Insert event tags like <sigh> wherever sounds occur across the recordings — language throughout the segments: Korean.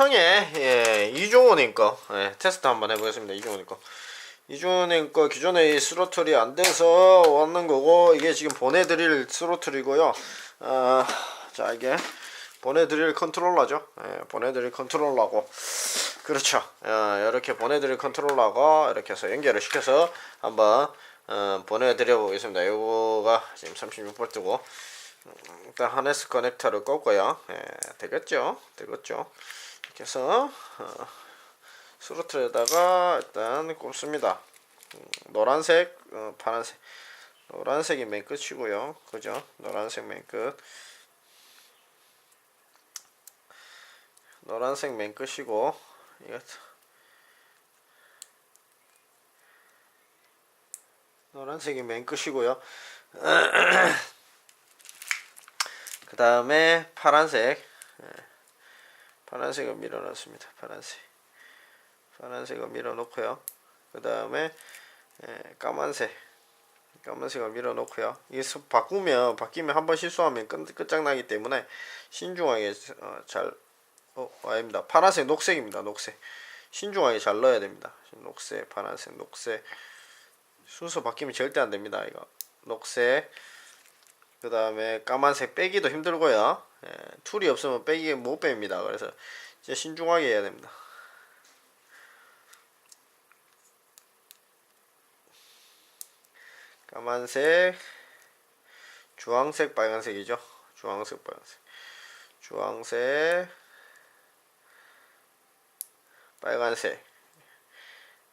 삼성의 예, 이종호님 거 예, 테스트 한번 해보겠습니다. 이종호님 거. 이종호님 거 기존에 이 스로틀이 안 돼서 왔는 거고 이게 지금 보내드릴 스로틀이고요. 아, 자 이게 보내드릴 컨트롤러죠. 예, 보내드릴 컨트롤러고 그렇죠. 어, 이렇게 보내드릴 컨트롤러가 이렇게 해서 연결을 시켜서 한번 어, 보내드려 보겠습니다. 요거가 지금 36V고 일단 하네스 커넥터를 꽂고요. 예, 되겠죠? 되겠죠? 이렇게 해서 어, 스로틀에다가 일단 꼽습니다. 음, 노란색, 어, 파란색, 노란색이 맨 끝이고요. 그죠? 노란색 맨 끝. 노란색 맨 끝이고 이거 노란색이 맨 끝이고요. <clears throat> 그 다음에 파란색 예, 파란색을 밀어넣습니다. 파란색 파란색을 밀어놓고요. 그 다음에 예, 까만색 까만색을 밀어놓고요. 이게 스- 바꾸면 바뀌면 한번 실수하면 끝, 끝장나기 때문에 신중하게 어, 잘 어, 아닙니다. 파란색 녹색입니다. 녹색 신중하게 잘 넣어야 됩니다. 녹색 파란색 녹색 순서 바뀌면 절대 안 됩니다. 이거 녹색 그 다음에 까만색 빼기도 힘들고요. 예, 툴이 없으면 빼기 못 뺍니다. 그래서 진짜 신중하게 해야 됩니다. 까만색, 주황색, 빨간색이죠. 주황색, 빨간색, 주황색, 빨간색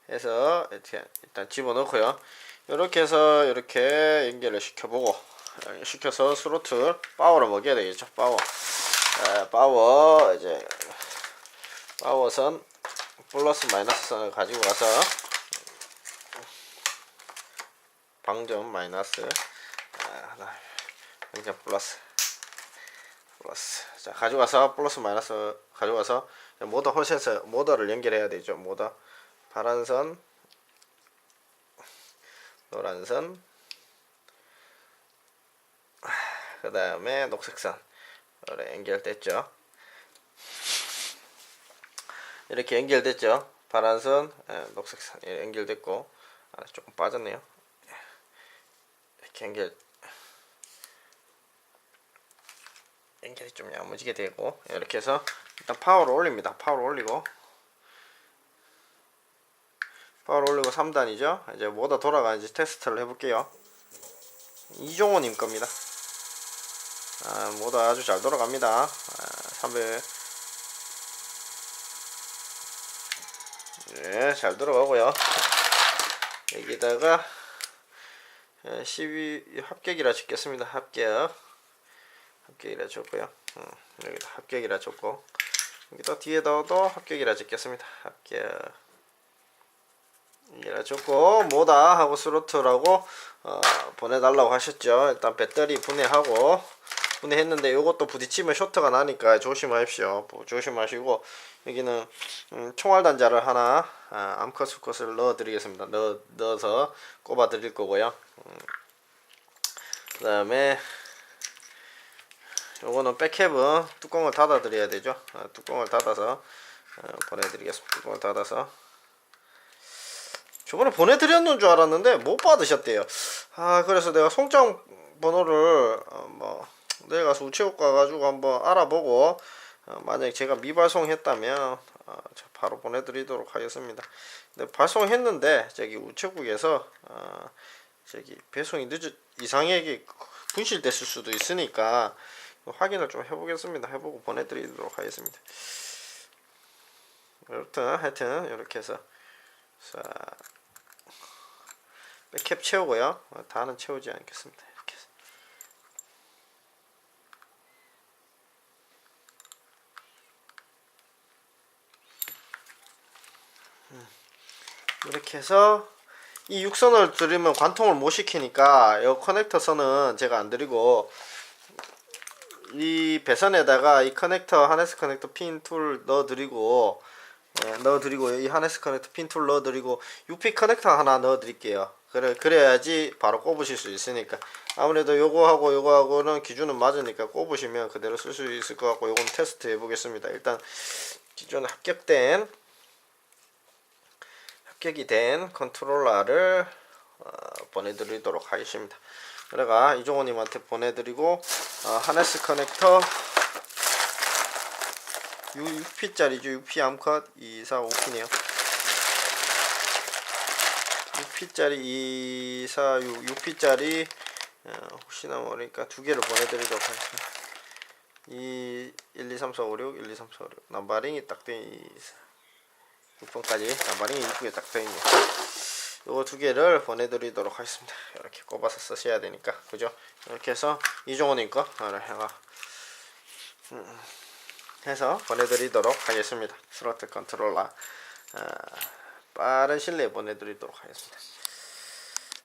해서 일단 집어넣고요. 이렇게 해서 이렇게 연결을 시켜보고 어, 시켜서 스로틀 파워를 먹여야 되겠죠. 파워. 에, 파워 이제 파워선 플러스 마이너스 선을 가지고 가서 방점 마이너스 방점 플러스 플러스 자 가져가서 플러스 마이너스 가져가서 모더 홀셋에 모더를 연결해야 되죠. 모더 파란 선 노란 선, 그 다음에 녹색 선, 이렇게 연결됐죠. 이렇게 연결됐죠. 파란 선, 예, 녹색 선 예, 연결됐고, 아, 조금 빠졌네요. 예. 이렇게 연결, 연결이 좀 야무지게 되고, 이렇게 해서 일단 파워를 올립니다. 파워를 올리고, 파워를 올리고 3단이죠. 이제 뭐다 돌아가는지 테스트를 해볼게요. 이종호님 겁니다. 아, 뭐다 아주 잘 돌아갑니다. 아, 300. 네, 잘 들어가고요. 여기다가 12 합격이라 적겠습니다. 합격. 합격이라 적고요. 음, 여기다 합격이라 적고 여기다 뒤에다도 합격이라 적겠습니다. 합격. 이라 좋고 뭐다 하고 스로틀하고 어, 보내달라고 하셨죠. 일단 배터리 분해하고 분해했는데 이것도 부딪히면 쇼트가 나니까 조심하십시오. 뭐 조심하시고 여기는 음, 총알 단자를 하나 아, 암컷 수컷을 넣어드리겠습니다. 넣어, 넣어서 꼽아드릴 거고요. 음, 그 다음에 요거는 백캡은 뚜껑을 닫아 드려야 되죠. 아, 뚜껑을 닫아서 어, 보내드리겠습니다. 뚜껑을 닫아서 저번에 보내드렸는 줄 알았는데 못 받으셨대요. 아 그래서 내가 송장 번호를 어, 뭐 내일 가서 우체국 가가지고 한번 알아보고 어, 만약에 제가 미발송했다면 어, 저 바로 보내드리도록 하겠습니다. 근데 발송했는데 저기 우체국에서 어, 저기 배송이 늦어 이상하게 분실됐을 수도 있으니까 확인을 좀 해보겠습니다. 해보고 보내드리도록 하겠습니다. 여튼 하여튼 이렇게 해서 자 백캡 채우고요. 어, 다는 채우지 않겠습니다. 이렇게 해서. 음, 이렇게 해서 이 육선을 들이면 관통을 못 시키니까 이 커넥터 선은 제가 안 드리고 이 배선에다가 이 커넥터 하네스 커넥터 핀 툴 넣어 드리고 예, 넣어 드리고 이 하네스 커넥터 핀 툴 넣어 드리고 UP 커넥터 하나 넣어 드릴게요. 그래 그래야지 바로 꼽으실 수 있으니까 아무래도 요거하고 요거하고는 기준은 맞으니까 꼽으시면 그대로 쓸 수 있을 것 같고 요건 테스트 해 보겠습니다. 일단 기존 합격된 합격이 된 컨트롤러를 어, 보내드리도록 하겠습니다. 그래가 이종호님한테 보내드리고 어, 하네스 커넥터 6P짜리죠. 6P 암컷 2, 4, 5P네요. 6P짜리 2, 4, 6, 6P짜리 어, 혹시나 모르니까 두 개를 보내드리도록 하겠습니다. 2, 1, 2, 3, 4, 5, 6, 1, 2, 3, 4, 5, 6 남바링이 딱 돼. 6번까지 남바링이 이쁘게 딱돼 있네요. 요거 두 개를 보내드리도록 하겠습니다. 이렇게 꼽아서 쓰셔야 되니까 그죠? 이렇게 해서 이종호님 거 하나 해가 음, 해서 보내드리도록 하겠습니다. 스로트 컨트롤러 아, 빠른 시일 내에 보내드리도록 하겠습니다.